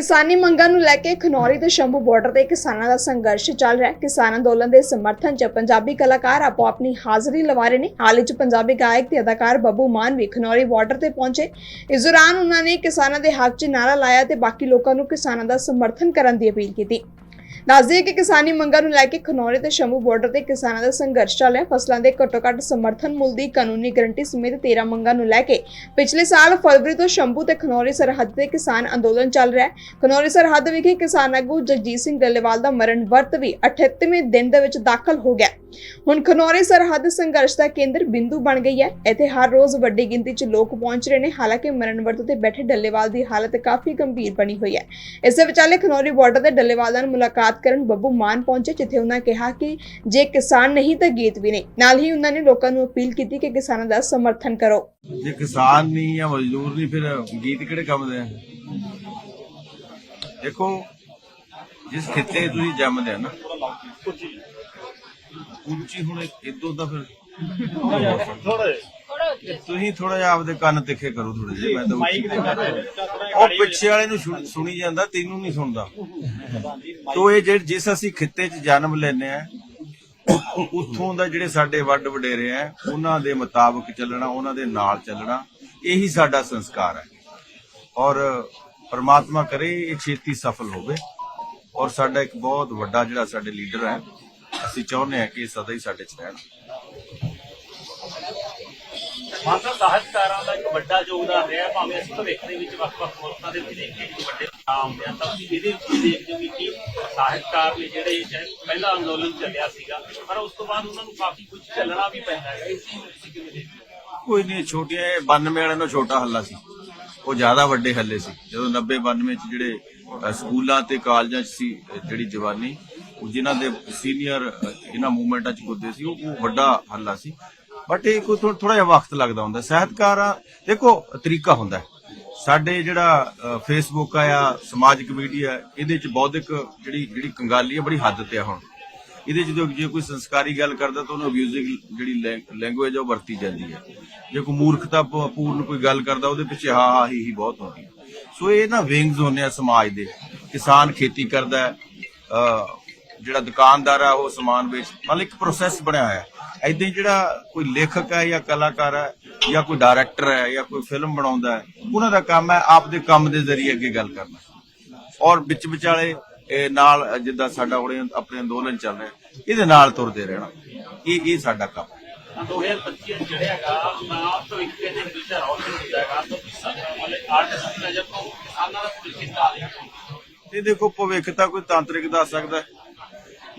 ਕਿਸਾਨੀ ਮੰਗਾਂ ਨੂੰ ਲੈ ਕੇ ਖਨੌਰੀ ਤੇ ਸ਼ੰਭੂ ਬਾਰਡਰ ਤੇ ਕਿਸਾਨਾਂ ਦਾ ਸੰਘਰਸ਼ ਚੱਲ ਰਿਹਾ ਹੈ। ਕਿਸਾਨ ਅੰਦੋਲਨ ਦੇ ਸਮਰਥਨ 'ਚ ਪੰਜਾਬੀ ਕਲਾਕਾਰ ਆਪੋ ਆਪਣੀ ਹਾਜ਼ਰੀ ਲਵਾ ਰਹੇ ਨੇ। ਹਾਲ ਹੀ 'ਚ ਪੰਜਾਬੀ ਗਾਇਕ ਤੇ ਅਦਾਕਾਰ ਬੱਬੂ ਮਾਨ ਵੀ ਖਨੌਰੀ ਬਾਰਡਰ ਤੇ ਪਹੁੰਚੇ। ਇਸ ਦੌਰਾਨ ਉਹਨਾਂ ਨੇ ਕਿਸਾਨਾਂ ਦੇ ਹੱਕ 'ਚ ਨਾਰਾ ਲਾਇਆ ਤੇ ਬਾਕੀ ਲੋਕਾਂ ਨੂੰ ਕਿਸਾਨਾਂ ਦਾ ਸਮਰਥਨ ਕਰਨ ਦੀ ਅਪੀਲ ਕੀਤੀ। ਦੱਸਦੇ ਕਿ ਕਿਸਾਨੀ ਮੰਗਾਂ ਨੂੰ ਲੈ ਕੇ ਖਨੌਰੀ ਤੇ ਸ਼ੰਭੂ ਬਾਰਡਰ ਤੇ ਕਿਸਾਨਾਂ ਦਾ ਸੰਘਰਸ਼ ਚੱਲ ਰਿਹਾ। ਫਸਲਾਂ ਦੇ ਘੱਟੋ ਘੱਟ ਸਮਰਥਨ ਮੁੱਲ ਦੀ ਕਾਨੂੰਨੀ ਗਰੰਟੀ ਸਮੇਤ 13 ਮੰਗਾਂ ਨੂੰ ਲੈ ਕੇ ਪਿਛਲੇ ਸਾਲ ਫਰਵਰੀ ਤੋਂ ਸ਼ੰਭੂ ਤੇ ਖਨੌਰੀ ਸਰਹੱਦ ਤੇ ਕਿਸਾਨ ਅੰਦੋਲਨ ਚੱਲ ਰਿਹਾ ਹੈ। ਖਨੌਰੀ ਸਰਹੱਦ ਵਿਖੇ ਕਿਸਾਨ ਆਗੂ ਜਗਜੀਤ ਸਿੰਘ ਡੱਲੇਵਾਲ ਦਾ ਮਰਨ ਵਰਤ ਵੀ 38ਵੇਂ ਦਿਨ ਦੇ ਵਿੱਚ ਦਾਖਲ ਹੋ ਗਿਆ। ਹੁਣ ਖਨੌਰੀ ਸਰਹੱਦ ਸੰਘਰਸ਼ ਦਾ ਕੇਂਦਰ ਬਿੰਦੂ ਬਣ ਗਈ ਹੈ। ਇੱਥੇ ਹਰ ਰੋਜ਼ ਵੱਡੀ ਗਿਣਤੀ 'ਚ ਲੋਕ ਪਹੁੰਚ ਰਹੇ ਨੇ। ਹਾਲਾਂਕਿ ਮਰਨ ਵਰਤ ਤੇ ਬੈਠੇ ਡੱਲੇਵਾਲ ਦੀ ਹਾਲਤ ਕਾਫੀ ਗੰਭੀਰ ਬਣੀ ਹੋਈ ਹੈ। ਇਸੇ ਵਿਚਾਲੇ ਖਨੌਰੀ ਬਾਰਡਰ ਤੇ ਡੱਲੇਵਾਲ ਨਾਲ ਮੁਲਾਕਾਤ ਕਰਨ ਬੱਬੂ ਮਾਨ ਪਹੁੰਚੇ, ਜਿੱਥੇ ਉਹਨਾਂ ਕਿਹਾ ਕਿ ਜੇ ਕਿਸਾਨ ਨਹੀਂ ਤਾਂ ਗੀਤ ਵੀ ਨਹੀਂ। ਨਾਲ ਹੀ ਉਹਨਾਂ ਨੇ ਲੋਕਾਂ ਨੂੰ ਅਪੀਲ ਕੀਤੀ ਕਿ ਕਿਸਾਨਾਂ ਦਾ ਸਮਰਥਨ ਕਰੋ। ਜੇ ਕਿਸਾਨ ਨਹੀਂ ਜਾਂ ਮਜ਼ਦੂਰ ਨਹੀਂ, ਫਿਰ ਗੀਤ ਕਿਹੜੇ ਕੰਮ ਦੇ ਆ? ਦੇਖੋ, ਜਿਸ ਖਿੱਤੇ 'ਚ ਤੁਸੀਂ ਜੰਮਦੇ ਆ ਨਾ, ਉੱਚੀ ਹੁਣ ਇਦੋਂ ਦਾ ਫਿਰ ਤੁਸੀਂ ਥੋੜਾ ਜਿਹਾ ਆਪਦੇ ਕੰਨ ਤਿੱਖੇ ਕਰੋ ਥੋੜੇ ਜਿਹੇ ਮੈਂ ਤਾਂ ਉੱਚੀ ਉਹ ਪਿੱਛੇ ਵਾਲੇ ਨੂੰ ਸੁਣ- ਸੁਣੀ ਜਾਂਦਾ ਤੈਨੂੰ ਨਹੀਂ ਸੁਣਦਾ। ਤੋ ਇਹ ਜਿਹੜੇ ਜਿਸ ਅਸੀਂ ਖਿੱਤੇ 'ਚ ਜਨਮ ਲੈਨੇ ਆ ਉੱਥੋਂ ਦਾ ਜਿਹੜੇ ਸਾਡੇ ਵੱਡ ਵਡੇਰੇ ਆ ਉਹਨਾਂ ਦੇ ਮੁਤਾਬਕ ਚੱਲਣਾ ਉਹਨਾਂ ਦੇ ਨਾਲ ਚੱਲਣਾ ਇਹੀ ਸਾਡਾ ਸੰਸਕਾਰ ਹੈ। ਔਰ ਪ੍ਰਮਾਤਮਾ ਕਰੇ ਇਹ ਛੇਤੀ ਸਫਲ ਹੋਵੇ। ਔਰ ਸਾਡਾ ਇੱਕ ਬਹੁਤ ਵੱਡਾ ਜਿਹੜਾ ਸਾਡੇ ਲੀਡਰ ਹੈ ਅਸੀਂ ਚਾਹੁੰਦੇ ਹਾਂ ਕਿ ਇਹ ਸਦਾ ਹੀ ਸਾਡੇ ਚ ਰਹਿਣ। ਮਾਨਸਾ ਸਾਹਿਤਕਾਰਾਂ ਦਾ ਇੱਕ ਵੱਡਾ ਯੋਗਦਾਨ ਰਿਹਾ, ਭਾਵੇਂ ਅਸੀਂ ਭਵਿੱਖ ਦੇ ਵਿੱਚ ਵੱਖ-ਵੱਖ ਮੁਲਕਾਂ ਦੇ ਵਿੱਚ ਦੇਖੀਏ ਕਿ ਵੱਡੇ ਨਾਮ ਨੇ ਤਾਂ ਇਹਦੇ ਵਿੱਚ ਦੇਖਦੇ ਹੋ ਕਿ ਸਾਹਿਤਕਾਰ ਨੇ ਜਿਹੜੇ ਪਹਿਲਾ ਅੰਦੋਲਨ ਚੱਲਿਆ ਸੀਗਾ, ਪਰ ਉਸ ਤੋਂ ਬਾਅਦ ਉਹਨਾਂ ਨੂੰ ਕਾਫੀ ਕੁਝ ਚੱਲਣਾ ਵੀ ਪੈਂਦਾ ਹੈ ਇਸ ਚੀਜ਼ ਨੂੰ ਤੁਸੀਂ ਕਿਵੇਂ ਦੇਖਦੇ ਕੋਈ ਨਹੀਂ, ਛੋਟੀਆਂ ਇਹ 92 ਵਾਲਿਆਂ ਨੂੰ ਛੋਟਾ ਹੱਲਾ ਸੀ। ਉਹ ਜ਼ਿਆਦਾ ਵੱਡੇ ਹੱਲੇ ਸੀ। ਜਦੋਂ 90 92 ਚ ਜਿਹੜੇ ਸਕੂਲਾਂ ਤੇ ਕਾਲਜਾਂ ਚ ਸੀ ਜਿਹੜੀ ਜਵਾਨੀ, ਉਹ ਜਿਨ੍ਹਾਂ ਦੇ ਸੀਨੀਅਰ ਇਹਨਾਂ ਮੂਵਮੈਂਟਾਂ ਚ ਗੁੱਦੇ ਸੀ ਉਹ ਵੱਡਾ ਹੱਲਾ ਸੀ। ਬਟ ਇਹ ਕੋਈ ਥੋੜਾ ਜਿਹਾ ਵਕਤ ਲੱਗਦਾ ਹੁੰਦਾ। ਸਾਹਿਤਕਾਰਾਂ ਦੇਖੋ, ਤਰੀਕਾ ਹੁੰਦਾ ਸਾਡੇ ਜਿਹੜਾ ਫੇਸਬੁੱਕ ਆ ਜਾਂ ਸਮਾਜਿਕ ਮੀਡੀਆ ਇਹਦੇ ਚ ਬੌਧਿਕ ਜਿਹੜੀ ਜਿਹੜੀ ਕੰਗਾਲੀ ਆ, ਬੜੀ ਹੱਦ ਤੇ ਆ ਹੁਣ। ਇਹਦੇ ਚ ਜੇ ਕੋਈ ਸੰਸਕਾਰੀ ਗੱਲ ਕਰਦਾ ਤਾਂ ਉਹਨੂੰ ਅਬਿਊਜ਼ਿੰਗ ਜਿਹੜੀ ਲੈਂਗੁਏਜ ਉਹ ਵਰਤੀ ਜਾਂਦੀ ਹੈ। ਜੇ ਕੋਈ ਮੂਰਖਤਾ ਪੂਰਨ ਕੋਈ ਗੱਲ ਕਰਦਾ, ਉਹਦੇ ਪਿੱਛੇ ਹਾ ਹਾ, ਹੀ ਹੀ ਬਹੁਤ ਹੁੰਦੀ ਹੈ। ਸੋ ਇਹ ਨਾ ਵਿੰਗਸ ਹੁੰਦੇ ਆ ਸਮਾਜ ਦੇ। ਕਿਸਾਨ ਖੇਤੀ ਕਰਦਾ ਜਿਹੜਾ ਦੁਕਾਨਦਾਰ ਆ, ਉਹ ਸਮਾਨ ਵੇਚ ਮਤਲਬ ਇੱਕ ਪ੍ਰੋਸੈਸ ਬਣਿਆ ਹੋਇਆ ਹੈ। ਐਦਾਂ ਹੀ ਜਿਹੜਾ ਕੋਈ ਲੇਖਕ ਹੈ ਜਾਂ ਕਲਾਕਾਰ ਹੈ ਜਾਂ ਕੋਈ ਡਾਇਰੈਕਟਰ ਹੈ ਜਾਂ ਕੋਈ ਫਿਲਮ ਬਣਾਉਂਦਾ ਹੈ ਉਹਨਾਂ ਦਾ ਕੰਮ ਹੈ ਆਪਦੇ ਕੰਮ ਦੇ ਜ਼ਰੀਏ ਅੱਗੇ ਗੱਲ ਕਰਨਾ। ਔਰ ਵਿੱਚ ਵਿਚਾਲੇ ਇਹ ਨਾਲ ਜਿੱਦਾਂ ਸਾਡਾ ਹੁਣ ਆਪਣੇ ਅੰਦੋਲਨ ਚੱਲ ਰਿਹਾ ਇਹਦੇ ਨਾਲ ਤੁਰਦੇ ਰਹਿਣਾ। ਇਹ ਇਹ ਸਾਡਾ ਕੰਮ ਹੈ। ਤਾਂ 2025 ਜਿਹੜਾ ਹੈਗਾ ਨਾ ਭਵਿੱਖ ਦੇ ਵਿੱਚ ਰੌਸ਼ਨ ਹੁੰਦਾ ਹੈਗਾ ਤਾਂ ਕਿਸਾਨਾਂ ਵਾਲੇ ਆਰਟਿਸਟ ਨਜ਼ਰ ਤੋਂ ਕਿਸਾਨਾਂ ਦਾ ਭਵਿੱਖ ਕਿੱਦਾਂ ਆ ਰਿਹਾ ਇਹ ਦੇਖੋ ਭਵਿੱਖ ਤਾਂ ਕੋਈ ਤਾਂਤਰਿਕ ਦੱਸ ਸਕਦਾ ਹੈ।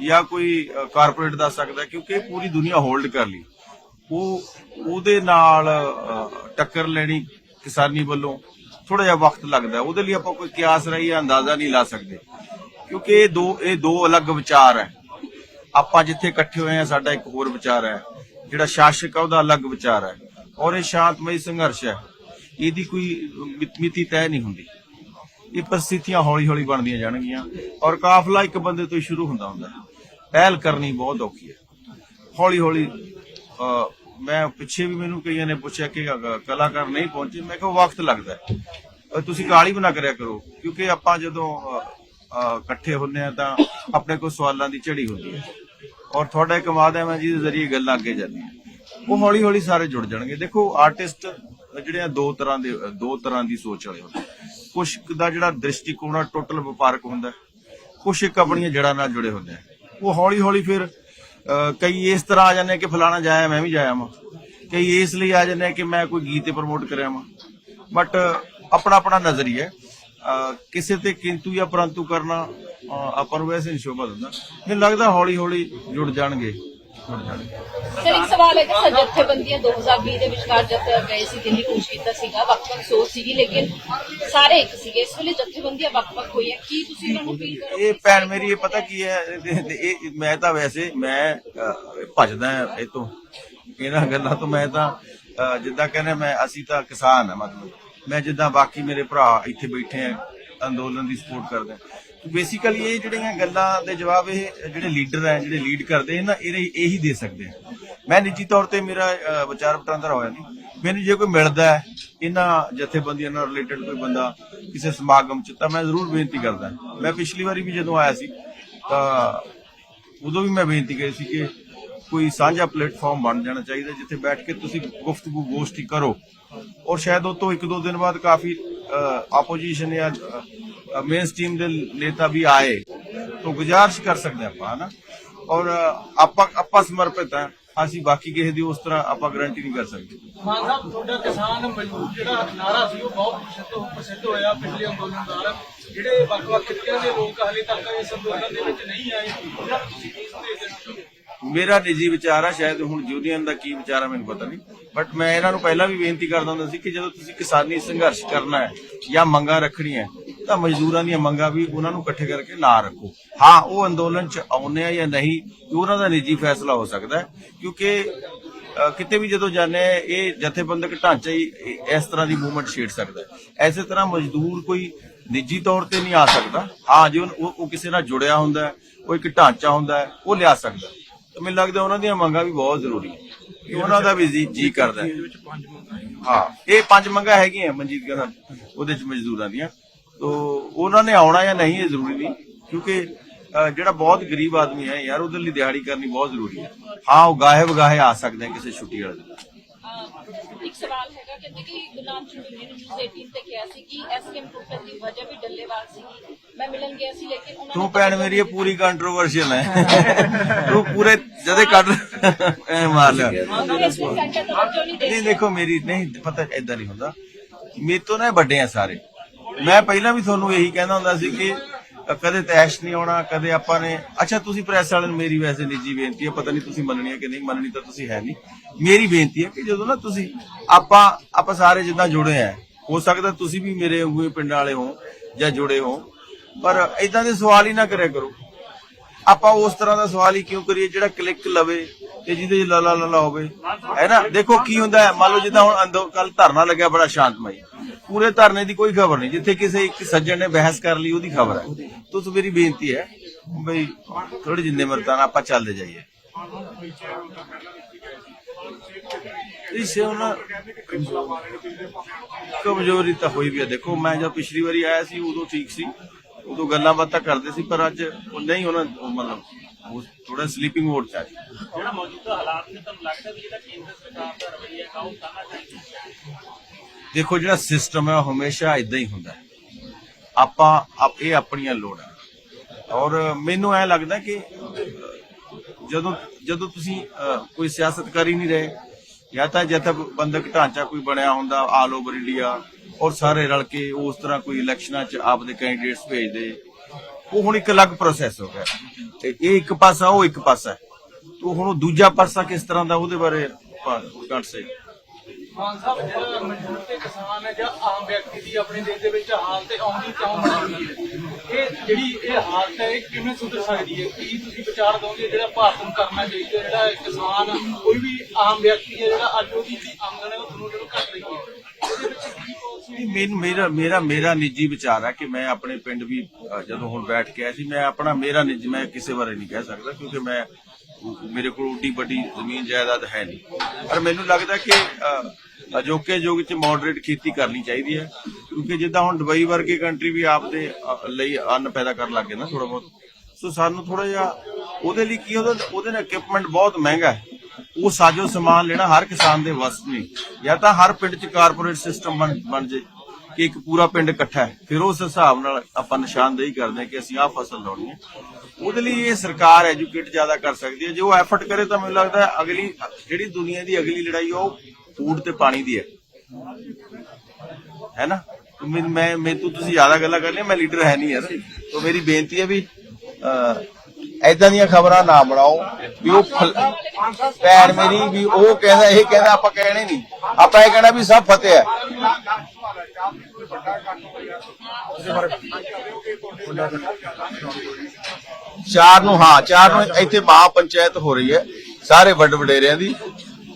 ਜਾਂ ਕੋਈ ਕਾਰਪੋਰੇਟ ਦੱਸ ਸਕਦਾ ਹੈ, ਕਿਉਂਕਿ ਇਹ ਪੂਰੀ ਦੁਨੀਆ ਹੋਲਡ ਕਰ ਲਈ। ਉਹ ਉਹਦੇ ਨਾਲ ਟੱਕਰ ਲੈਣੀ ਕਿਸਾਨੀ ਵੱਲੋਂ ਥੋੜਾ ਜਿਹਾ ਵਕਤ ਲੱਗਦਾ। ਹੈ। ਉਹਦੇ ਲਈ ਆਪਾਂ ਕੋਈ ਕਿਆਸ ਰਹੀ ਜਾਂ ਅੰਦਾਜ਼ਾ ਨਹੀਂ ਲਾ ਸਕਦੇ। ਕਿਉਂਕਿ ਇਹ ਦੋ ਇਹ ਦੋ ਅਲੱਗ ਵਿਚਾਰ ਹੈ। ਆਪਾਂ ਜਿੱਥੇ ਇਕੱਠੇ ਹੋਏ ਆ ਸਾਡਾ ਇੱਕ ਹੋਰ ਵਿਚਾਰ ਹੈ। ਜਿਹੜਾ ਸ਼ਾਸਕ ਆ ਉਹਦਾ ਅਲੱਗ ਵਿਚਾਰ ਹੈ। ਔਰ ਇਹ ਸ਼ਾਂਤਮਈ ਸੰਘਰਸ਼ ਹੈ। ਇਹਦੀ ਕੋਈ ਮਿਤੀ ਤੈਅ ਨਹੀਂ ਹੁੰਦੀ। ਇਹ ਪਰਿਸਥਿਤੀਆਂ ਹੌਲੀ ਹੌਲੀ ਬਣਦੀਆਂ ਜਾਣਗੀਆਂ। ਔਰ ਕਾਫਲਾ ਇੱਕ ਬੰਦੇ ਤੋਂ ਹੀ ਸ਼ੁਰੂ ਹੁੰਦਾ ਹੁੰਦਾ ਹੈ। ਪਹਿਲ ਕਰਨੀ ਬਹੁਤ ਔਖੀ ਹੈ। ਹੌਲੀ ਹੌਲੀ ਅਹ, ਮੈਂ ਪਿੱਛੇ ਵੀ ਮੈਨੂੰ ਕਈਆਂ ਨੇ ਪੁੱਛਿਆ ਕਿ ਕਲਾਕਾਰ ਨਹੀਂ ਪਹੁੰਚੇ ਮੈਂ ਕਿਹਾ ਵਕਤ ਲੱਗਦਾ ਤੁਸੀਂ ਕਾਲੀ ਬਣਾ ਕਰਿਆ ਕਰੋ ਕਿਉਂਕਿ ਆਪਾਂ ਜਦੋਂ ਇਕੱਠੇ ਹੁੰਨੇ ਆ ਤਾਂ ਆਪਣੇ ਕੋਲ ਸਵਾਲਾਂ ਦੀ ਝੜੀ ਹੁੰਦੀ ਹੈ। ਔਰ ਤੁਹਾਡਾ ਇੱਕ ਮਾਧਿਅਮ ਹੈ ਜਿਹਦੇ ਜ਼ਰੀਏ ਗੱਲਾਂ ਅੱਗੇ ਜਾਂਦੀਆਂ ਉਹ ਹੌਲੀ ਹੌਲੀ ਸਾਰੇ ਜੁੜ ਜਾਣਗੇ। ਦੇਖੋ ਆਰਟਿਸਟ ਜਿਹੜੇ ਆ ਦੋ ਤਰ੍ਹਾਂ ਦੇ ਦੋ ਤਰ੍ਹਾਂ ਦੀ ਸੋਚ ਵਾਲੇ ਹੁੰਦੇ ਕੁਝ ਦਾ ਜਿਹੜਾ ਦ੍ਰਿਸ਼ਟੀਕੋਣ ਆ ਟੋਟਲ ਵਪਾਰਕ ਹੁੰਦਾ ਹੈ। ਕੁਛ ਇੱਕ ਆਪਣੀਆਂ ਜੜਾਂ ਨਾਲ ਜੁੜੇ ਹੁੰਦੇ ਆ। ਉਹ ਹੌਲੀ ਹੌਲੀ ਫਿਰ ਕਈ ਇਸ ਤਰ੍ਹਾਂ ਆ ਜਾਂਦੇ ਕਿ ਫਲਾਣਾ ਜਾਇਆ ਮੈਂ ਵੀ ਜਾਇਆ ਵਾਂ। ਕਈ ਇਸ ਲਈ ਆ ਜਾਂਦੇ ਆ ਕਿ ਮੈਂ ਕੋਈ ਗੀਤ ਪ੍ਰਮੋਟ ਕਰਿਆ ਵਾਂ। ਬਟ ਆਪਣਾ ਆਪਣਾ ਨਜ਼ਰੀਆ ਕਿਸੇ ਤੇ ਕਿੰਤੂ ਜਾਂ ਪਰੰਤੂ ਕਰਨਾ ਆਪਾਂ ਨੂੰ ਵੈਸੇ ਨਹੀਂ ਸ਼ੋਭਾ ਦਿੰਦਾ। ਮੈਨੂੰ ਲੱਗਦਾ ਹੌਲੀ ਹੌਲੀ ਜੁੜ ਜਾਣਗੇ। ਜੁੜ ਜਾਣਗੇ ਸਰ ਇੱਕ ਸਵਾਲ ਹੈ ਕਿ ਸਰ ਜਥੇਬੰਦੀਆਂ 2020 ਦੇ ਵਿਚਕਾਰ ਜਦ ਗਏ ਸੀ ਦਿੱਲੀ ਕੁਛ ਕੀਤਾ ਸੀਗਾ ਵੱਖ-ਵੱਖ ਸੋਚ ਸੀਗੀ ਲੇਕਿਨ ਸਾਰੇ ਇੱਕ ਸੀਗੇ। ਇਸ ਵੇਲੇ ਜਥੇਬੰਦੀਆਂ ਵੱਖ-ਵੱਖ ਹੋਈਆਂ। ਕੀ ਤੁਸੀਂ ਉਹਨਾਂ ਨੂੰ ਅਪੀਲ ਕਰੋ ਇਹ ਭੈਣ ਮੇਰੀ ਇਹ ਪਤਾ ਕੀ ਹੈ? ਇਹ ਇਹ- ਮੈਂ ਤਾਂ ਵੈਸੇ ਮੈਂ ਅਹ, ਭੱਜਦਾ ਇਹ ਤੋਂ ਇਹਨਾਂ ਗੱਲਾਂ ਤੋਂ ਮੈਂ ਤਾਂ ਅਹ, ਜਿੱਦਾਂ ਕਹਿੰਦੇ ਮੈਂ ਅਸੀਂ ਤਾਂ ਕਿਸਾਨ ਆ ਮਤਲਬ। ਮੈਂ ਜਿੱਦਾਂ ਬਾਕੀ ਮੇਰੇ ਭਰਾ ਇੱਥੇ ਬੈਠੇ ਆ ਅੰਦੋਲਨ ਦੀ ਸਪੋਰਟ ਕਰਦੇ ਆ। ਬੇਸਿਕਲੀ ਇਹ ਜਿਹੜੀਆਂ ਗੱਲਾਂ ਦੇ ਜਵਾਬ ਇਹ ਜਿਹੜੇ ਲੀਡਰ ਹੈ, ਜਿਹੜੇ ਲੀਡ ਕਰਦੇ, ਇਹਨਾਂ ਇਹ ਇਹੀ ਦੇ ਸਕਦੇ ਆ। ਮੈਂ ਨਿੱਜੀ ਤੌਰ ਤੇ ਮੇਰਾ ਵਿਚਾਰ ਵਟਾਂਦਰਾ ਹੋਇਆ ਨਹੀਂ। ਮੈਨੂੰ ਜੇ ਕੋਈ ਮਿਲਦਾ ਹੈ, ਇਹਨਾਂ ਜਥੇਬੰਦੀਆਂ ਨਾਲ ਰਿਲੇਟਡ ਕੋਈ ਬੰਦਾ ਕਿਸੇ ਸਮਾਗਮ ਚ, ਤਾਂ ਮੈਂ ਜ਼ਰੂਰ ਬੇਨਤੀ ਕਰਦਾ। ਮੈਂ ਪਿਛਲੀ ਵਾਰੀ ਵੀ ਜਦੋਂ ਆਇਆ ਸੀ, ਤਾਂ ਉਦੋਂ ਵੀ ਮੈਂ ਬੇਨਤੀ ਕੀਤੀ ਸੀ ਕਿ ਕੋਈ ਸਾਂਝਾ ਪਲੇਟਫਾਰਮ ਬਣ ਜਾਣਾ ਚਾਹੀਦਾ, ਜਿੱਥੇ ਬੈਠ ਕੇ ਤੁਸੀਂ ਗੁਫ਼ਤਗੂ ਗੋਸ਼ਟੀ ਕਰੋ। ਔਰ ਸ਼ਾਇਦ ਉਹ ਤੋਂ ਇੱਕ ਦੋ ਦਿਨ ਬਾਅਦ ਕਾਫੀ ਆਪੋਜੀਸ਼ਨ ਜਾਂ ਮੇਨ ਸਟ੍ਰੀਮ ਦੇ ਨੇਤਾ ਵੀ ਆਏ, ਤਾਂ ਗੁਜ਼ਾਰਿਸ਼ ਕਰ ਸਕਦੇ ਆਪਾਂ, ਹਨਾ? ਔਰ ਆਪਾਂ ਆਪਾਂ ਸਮਰਪਿਤ ਹਾਂ, ਅਸੀਂ ਬਾਕੀ ਕਿਸੇ ਦੀ ਉਸ ਤਰ੍ਹਾਂ ਆਪਾਂ ਗਾਰੰਟੀ ਨਹੀਂ ਕਰ ਸਕਦੇ। ਮਾਨ ਸਾਹਿਬ, ਤੁਹਾਡਾ ਕਿਸਾਨ ਮਜ਼ਦੂਰ ਜਿਹੜਾ ਨਾਰਾ ਸੀ, ਉਹ ਬਹੁਤ ਪ੍ਰਸਿੱਧ ਪ੍ਰਸਿੱਧ ਹੋਇਆ ਪਿਛਲੇ ਅੰਦੋਲਨ ਦੌਰਾਨ। ਜਿਹੜੇ ਵੱਖ-ਵੱਖ ਖਿੱਤਿਆਂ ਦੇ ਲੋਕ ਹਾਲੇ ਤੱਕ ਇਸ ਅੰਦੋਲਨ ਦੇ ਵਿੱਚ ਨਹੀਂ ਆਏ ਉਹਨਾਂ ਤੁਸੀਂ ਕੀ ਸੰਦੇਸ਼ ਮੇਰਾ ਨਿੱਜੀ ਵਿਚਾਰ ਆ ਸ਼ਾਇਦ ਹੁਣ ਯੂਨੀਅਨ ਦਾ ਕੀ ਵਿਚਾਰ ਆ ਮੈਨੂੰ ਪਤਾ ਨਹੀਂ। ਬਟ ਮੈਂ ਇਹਨਾਂ ਨੂੰ ਪਹਿਲਾਂ ਵੀ ਬੇਨਤੀ ਕਰਦਾ ਹੁੰਦਾ ਸੀ ਕਿ ਜਦੋਂ ਤੁਸੀਂ ਕਿਸਾਨੀ ਸੰਘਰਸ਼ ਕਰਨਾ ਹੈ ਜਾਂ ਮੰਗਾਂ ਰੱਖਣੀਆਂ ਤਾਂ ਮਜ਼ਦੂਰਾਂ ਦੀਆਂ ਮੰਗਾਂ ਵੀ ਉਹਨਾਂ ਨੂੰ ਇਕੱਠੇ ਕਰਕੇ ਨਾ ਰੱਖੋ। ਹਾਂ ਉਹ ਅੰਦੋਲਨ ਚ ਆਉਨੇ ਆ ਜਾਂ ਨਹੀਂ ਇਹ ਉਹਨਾਂ ਦਾ ਨਿੱਜੀ ਫੈਸਲਾ ਹੋ ਸਕਦਾ ਹੈ ਕਿਉਂਕਿ ਕਿਤੇ ਵੀ ਜਦੋਂ ਜਾਂਦੇ ਆ ਇਹ ਜਥੇਬੰਦਕ ਢਾਂਚਾ ਹੀ ਇਸ ਤਰ੍ਹਾਂ ਦੀ ਮੂਵਮੈਂਟ ਛੇੜ ਸਕਦਾ ਹੈ। ਐਸੇ ਤਰ੍ਹਾਂ ਮਜ਼ਦੂਰ ਕੋਈ ਨਿੱਜੀ ਤੌਰ ਤੇ ਨਹੀਂ ਆ ਸਕਦਾ। ਹਾਂ ਜੇ ਉਹ ਕਿਸੇ ਨਾਲ ਜੁੜਿਆ ਹੁੰਦਾ ਉਹ ਇੱਕ ਢਾਂਚਾ ਹੁੰਦਾ ਹੈ, ਉਹ ਲਿਆ ਸਕਦਾ ਤਾਂ ਮੈਨੂੰ ਲੱਗਦਾ ਉਹਨਾਂ ਦੀਆਂ ਮੰਗਾਂ ਵੀ ਬਹੁਤ ਜ਼ਰੂਰੀ ਹੈ। ਕਿ ਉਹਨਾਂ ਦਾ ਵੀ ਜੀ ਜੀ ਕਰਦਾ ਹੈ। ਹਾਂ ਇਹ ਪੰਜ ਮੰਗਾਂ ਹੈਗੀਆਂ ਮਨਜੀਤ ਕਹਿੰਦਾ ਉਹਦੇ ਚ ਮਜ਼ਦੂਰਾਂ ਦੀਆਂ। ਤੋ ਉਹਨਾਂ ਨੇ ਆਉਣਾ ਜਾਂ ਨਹੀਂ ਇਹ ਜ਼ਰੂਰੀ ਨਹੀਂ ਕਿਉਂਕਿ ਜਿਹੜਾ ਬਹੁਤ ਗਰੀਬ ਆਦਮੀ ਹੈ ਯਾਰ ਉਹਦੇ ਲਈ ਦਿਹਾੜੀ ਕਰਨੀ ਬਹੁਤ ਜ਼ਰੂਰੀ ਹੈ। ਹਾਂ ਉਹ ਗਾਹੇ ਵਗਾਹੇ ਆ ਸਕਦੇ ਕਿਸੇ ਛੁੱਟੀ ਵਾਲੇ ਦਿਨ ਇੱਕ ਸਵਾਲ ਹੈਗਾ ਕਹਿੰਦੇ ਕਿ ਗੁਲਾਮ ਚੰਦੂਰੀ ਨੇ ਨਿਊਜ਼ 18 ਤੇ ਕਿਹਾ ਸੀ ਕਿ ਐਸਕੇਐਮ ਟੁੱਟਣ ਦੀ ਵਜ੍ਹਾ ਵੀ ਡੱਲੇਵਾਲ ਸੀ। ਮੈਂ ਮਿਲਣ ਗਿਆ ਸੀ ਲੇਕਿਨ ਉਹਨਾਂ ਤੂੰ ਭੈਣ ਮੇਰੀ ਇਹ ਪੂਰੀ ਕੰਟਰੋਵਰਸ਼ੀਅਲ ਹੈ। ਤੂੰ ਪੂਰੇ ਜਦੇ ਕੱਢ ਐ ਮਾਰ ਲਿਆ। ਨਹੀਂ ਦੇਖੋ ਮੇਰੀ ਨਹੀਂ ਪਤਾ ਏਦਾਂ ਨਹੀਂ ਹੁੰਦਾ। ਮੇਰੇ ਤੋਂ ਨਾ ਵੱਡੇ ਆ ਸਾਰੇ। ਮੈਂ ਪਹਿਲਾਂ ਵੀ ਤੁਹਾਨੂੰ ਇਹੀ ਕਹਿੰਦਾ ਹੁੰਦਾ ਸੀ ਕਿ ਕਦੇ ਤੈਸ਼ ਨਹੀਂ ਆਉਣਾ, ਕਦੇ ਆਪਾਂ ਨੇ ਅੱਛਾ, ਤੁਸੀਂ ਪ੍ਰੈਸ ਵਾਲਿਆਂ ਨੂੰ ਮੇਰੀ ਵੈਸੇ ਨਿੱਜੀ ਬੇਨਤੀ ਹੈ, ਪਤਾ ਨਹੀਂ ਤੁਸੀਂ ਮੰਨਣੀ ਹੈ ਕਿ ਨਹੀਂ, ਮੰਨਣੀ ਤਾਂ ਤੁਸੀਂ ਹੈ ਨਹੀਂ। ਮੇਰੀ ਬੇਨਤੀ ਹੈ ਕਿ ਜਦੋਂ ਨਾ ਤੁਸੀਂ ਆਪਾਂ ਆਪਾਂ ਸਾਰੇ ਜਿੱਦਾਂ ਜੁੜੇ ਆ, ਹੋ ਸਕਦਾ ਤੁਸੀਂ ਵੀ ਮੇਰੇ ਵਾਂਗੂ ਹੀ ਪਿੰਡਾਂ ਵਾਲੇ ਹੋ ਜਾਂ ਜੁੜੇ ਹੋ ਪਰ ਇਦਾਂ ਦੇ ਸਵਾਲ ਹੀ ਨਾ ਕਰਿਆ ਕਰੋ। ਆਪਾਂ ਉਸ ਤਰ੍ਹਾਂ ਦਾ ਸਵਾਲ ਹੀ ਕਿਉਂ ਕਰੀਏ ਜਿਹੜਾ ਕਲਿੱਕ ਲਵੇ ਤੇ ਜਿਹਦੇ ਲਾਲਾ ਲਾਲਾ ਹੋਵੇ। ਹੈ ਨਾ? ਦੇਖੋ ਕੀ ਹੁੰਦਾ ਹੈ, ਮੰਨ ਲਓ ਜਿੱਦਾਂ ਹੁਣ ਅੰਦੋ ਕੱਲ ਧਰਨਾ ਲੱਗਿਆ ਬੜਾ ਸ਼ਾਂਤਮਈ। ਪੂਰੇ ਧਰਨੇ ਦੀ ਕੋਈ ਖਬਰ ਨਹੀਂ। ਜਿੱਥੇ ਕਿਸੇ ਇੱਕ ਸੱਜਣ ਨੇ ਬਹਿਸ ਕਰ ਲਈ, ਉਹਦੀ ਖਬਰ ਹੈ। ਤੁਸੀਂ ਮੇਰੀ ਬੇਨਤੀ ਹੈ, ਬਈ ਥੋੜੀ ਜਿੰਨੇ ਮਰਤਾਂ ਆਪਾਂ ਚੱਲਦੇ ਜਾਈਏ। ਇਸ ਉਹਨਾਂ ਕਮਜ਼ੋਰੀ ਤਾਂ ਹੋਈ ਵੀ ਹੈ। ਦੇਖੋ, ਮੈਂ ਜਦ ਪਿਛਲੀ ਵਾਰੀ ਆਇਆ ਸੀ, ਉਦੋਂ ਠੀਕ ਸੀ। ਉਦੋਂ ਗੱਲਾਂ ਬਾਤਾਂ ਕਰਦੇ ਸੀ, ਪਰ ਅੱਜ ਉਹ ਨਹੀਂ ਉਹਨਾਂ ਮਤਲਬ ਉਹ ਥੋੜਾ ਸਲੀਪਿੰਗ ਮੋਡ ਚ ਆ ਜੀ ਜਿਹੜਾ ਮੌਜੂਦਾ ਹਾਲਾਤ ਨੇ, ਤੁਹਾਨੂੰ ਲੱਗਦਾ ਵੀ ਜਿਹੜਾ ਕੇਂਦਰ ਸਰਕਾਰ ਦਾ ਰਵੱਈਆ ਹੈ, ਉਹ ਕਰਨਾ ਚਾਹੀਦਾ ਦੇਖੋ ਜਿਹੜਾ ਸਿਸਟਮ ਹੈ ਉਹ ਹਮੇਸ਼ਾ ਇਦਾਂ ਹੀ ਹੁੰਦਾ ਆਪਾਂ ਇਹ ਆਪਣੀਆਂ ਲੋੜਾਂ। ਔਰ ਮੈਨੂੰ ਐ ਲੱਗਦਾ ਕਿ ਜਦੋਂ ਜਦੋਂ ਤੁਸੀਂ ਕੋਈ ਸਿਆਸਤ ਕਰ ਨਹੀਂ ਰਹੇ, ਜਾਂ ਤਾਂ ਜਦ ਬੰਦਕ ਢਾਂਚਾ ਕੋਈ ਬਣਿਆ ਹੁੰਦਾ ਆਲ ਓਵਰ ਇੰਡੀਆ ਔਰ ਸਾਰੇ ਰਲ ਕੇ ਉਸ ਤਰ੍ਹਾਂ ਕੋਈ ਇਲੈਕਸ਼ਨਾਂ 'ਚ ਆਪਦੇ ਕੈਂਡੀਡੇਟਸ ਭੇਜਦੇ, ਉਹ ਹੁਣ ਇੱਕ ਅਲੱਗ ਪ੍ਰੋਸੈਸ ਹੋ ਗਿਆ। ਤੇ ਇਹ ਇੱਕ ਪਾਸਾ, ਉਹ ਇੱਕ ਪਾਸਾ। ਹੈ। ਹੁਣ ਦੂਜਾ ਪਾਸਾ ਕਿਸ ਤਰ੍ਹਾਂ ਦਾ, ਉਹਦੇ ਬਾਰੇ ਆਪਾਂ ਕੰਟ ਸੇ ਮਾਨ ਸਾਹਿਬ, ਜਿਹੜਾ ਮਜ਼ਦੂਰ ਤੇ ਕਿਸਾਨ ਹੈ ਜਾਂ ਆਮ ਵਿਅਕਤੀ ਦੀ ਆਪਣੇ ਦੇਸ਼ ਦੇ ਵਿੱਚ ਹਾਲਤ ਆਉਂਦੀ ਕਿਉਂ ਬਣਦੀ ਹੈ? ਇਹ ਜਿਹੜੀ ਇਹ ਹਾਲਤ ਹੈ, ਇਹ ਕਿਵੇਂ ਸੁਧਰ ਸਕਦੀ ਹੈ? ਕੀ ਤੁਸੀਂ ਵਿਚਾਰ ਦੋਗੇ ਜਿਹੜਾ ਭਾਰਤ ਨੂੰ ਕਰਨਾ ਚਾਹੀਦਾ ਜਿਹੜਾ ਕਿਸਾਨ, ਕੋਈ ਵੀ ਆਮ ਵਿਅਕਤੀ ਹੈ ਜਿਹੜਾ ਅੱਜ ਉਹਦੀ ਜਿਹੜੀ ਆਮਦਨ ਹੈ, ਉਹ ਦਿਨੋਂ ਦਿਨ ਘਟ ਰਹੀ ਹੈ, ਉਹਦੇ ਵਿੱਚ ਕੀ policy ਮੇਰਾ ਮੇਰਾ ਮੇਰਾ ਨਿੱਜੀ ਵਿਚਾਰ ਹੈ ਕਿ ਮੈਂ ਆਪਣੇ ਪਿੰਡ ਵੀ ਜਦੋਂ ਹੁਣ ਬੈਠ ਕੇ ਆਇਆ ਸੀ, ਮੈਂ ਆਪਣਾ ਮੇਰਾ ਨਿੱਜੀ ਮੈਂ ਕਿਸੇ ਬਾਰੇ ਨਹੀਂ ਕਹਿ ਸਕਦਾ ਕਿਉਂਕਿ ਮੈਂ ਮੇਰੇ ਕੋਲ ਉੱਡੀ ਵੱਡੀ ਜ਼ਮੀਨ ਜਾਇਦਾਦ ਹੈ ਨਹੀਂ। ਪਰ ਮੈਨੂੰ ਲੱਗਦਾ ਕਿ ਅਜੋਕੇ ਯੁੱਗ 'ਚ ਮੋਡਰੇਟ ਖੇਤੀ ਕਰਨੀ ਚਾਹੀਦੀ ਹੈ ਕਿਉਂਕਿ ਜਿੱਦਾਂ ਹੁਣ ਦੁਬਈ ਵਰਗੀ ਕੰਟਰੀ ਵੀ ਆਪਦੇ ਅ, ਲਈ ਅੰਨ ਪੈਦਾ ਕਰਨ ਲੱਗੇ ਨਾ ਥੋੜਾ ਬਹੁਤ। ਸੋ ਸਾਨੂੰ ਥੋੜਾ ਜਿਹਾ ਉਹਦੇ ਲਈ ਕੀ ਉਹਦਾ ਉਹਦੇ ਨਾਲ ਇਕਵਿਪਮੈਂਟ ਬਹੁਤ ਮਹਿੰਗਾ ਹੈ। ਉਹ ਸਾਜੋ ਸਮਾਨ ਲੈਣਾ ਹਰ ਕਿਸਾਨ ਦੇ ਵੱਸ ਨਹੀਂ। ਜਾਂ ਤਾਂ ਹਰ ਪਿੰਡ 'ਚ ਕਾਰਪੋਰੇਟ ਸਿਸਟਮ ਬਣ ਬਣ ਜੇ। ਕਿ ਇੱਕ ਪੂਰਾ ਪਿੰਡ ਇਕੱਠਾ ਹੈ। ਫਿਰ ਉਸ ਹਿਸਾਬ ਨਾਲ ਆਪਾਂ ਨਿਸ਼ਾਨਦੇਹੀ ਕਰਦੇ ਹਾਂ ਕਿ ਅਸੀਂ ਆਹ ਫਸਲ ਲਾਉਣੀ ਹੈ। ਉਹਦੇ ਲਈ ਇਹ ਸਰਕਾਰ ਐਜੂਕੇਟ ਜ਼ਿਆਦਾ ਕਰ ਸਕਦੀ ਹੈ। ਜੇ ਉਹ ਐਫਰਟ ਕਰੇ ਤਾਂ ਮੈਨੂੰ ਲੱਗਦਾ ਅਗਲੀ, ਜਿਹੜੀ ਦੁਨੀਆ ਦੀ ਅਗਲੀ ਲੜਾਈ ਉਹ ਫੂਡ ਤੇ ਪਾਣੀ ਦੀ ਹੈ। ਹੈ ਨਾ? ਮੈਂ ਮੈਂ ਤੂੰ, ਤੁਸੀਂ ਜ਼ਿਆਦਾ ਗੱਲਾਂ ਕਰ ਲਿਆ ਮੈਂ ਲੀਡਰ ਹੈ ਨਹੀਂ ਯਾਰ। ਤਾਂ ਮੇਰੀ ਬੇਨਤੀ ਹੈ ਵੀ ਐਦਾਂ ਦੀਆਂ ਖਬਰਾਂ ਨਾ ਬਣਾਓ ਵੀ ਉਹ ਭੈਣ ਮੇਰੀ ਵੀ ਉਹ ਕਹਿੰਦਾ, ਇਹ ਕਹਿੰਦਾ, ਆਪਾਂ ਕਹਿਣੇ ਨਹੀਂ। ਆਪਾਂ ਇਹ ਕਹਿਣਾ ਵੀ ਸਭ ਫਤਿਹ ਹੈ। ਚਾਰ ਨੂੰ, ਹਾਂ, ਚਾਰ ਨੂੰ ਇੱਥੇ ਮਹਾ ਪੰਚਾਇਤ ਹੋ ਰਹੀ ਹੈ। ਸਾਰੇ ਵੱਡ ਵਡੇਰਿਆਂ ਦੀ।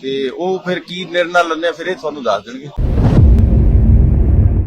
ਤੇ ਉਹ ਫਿਰ ਕੀ ਨਿਰਣਾ ਲੈਂਦੇ ਆ, ਫਿਰ ਇਹ ਤੁਹਾਨੂੰ ਦੱਸ ਦੇਣਗੇ।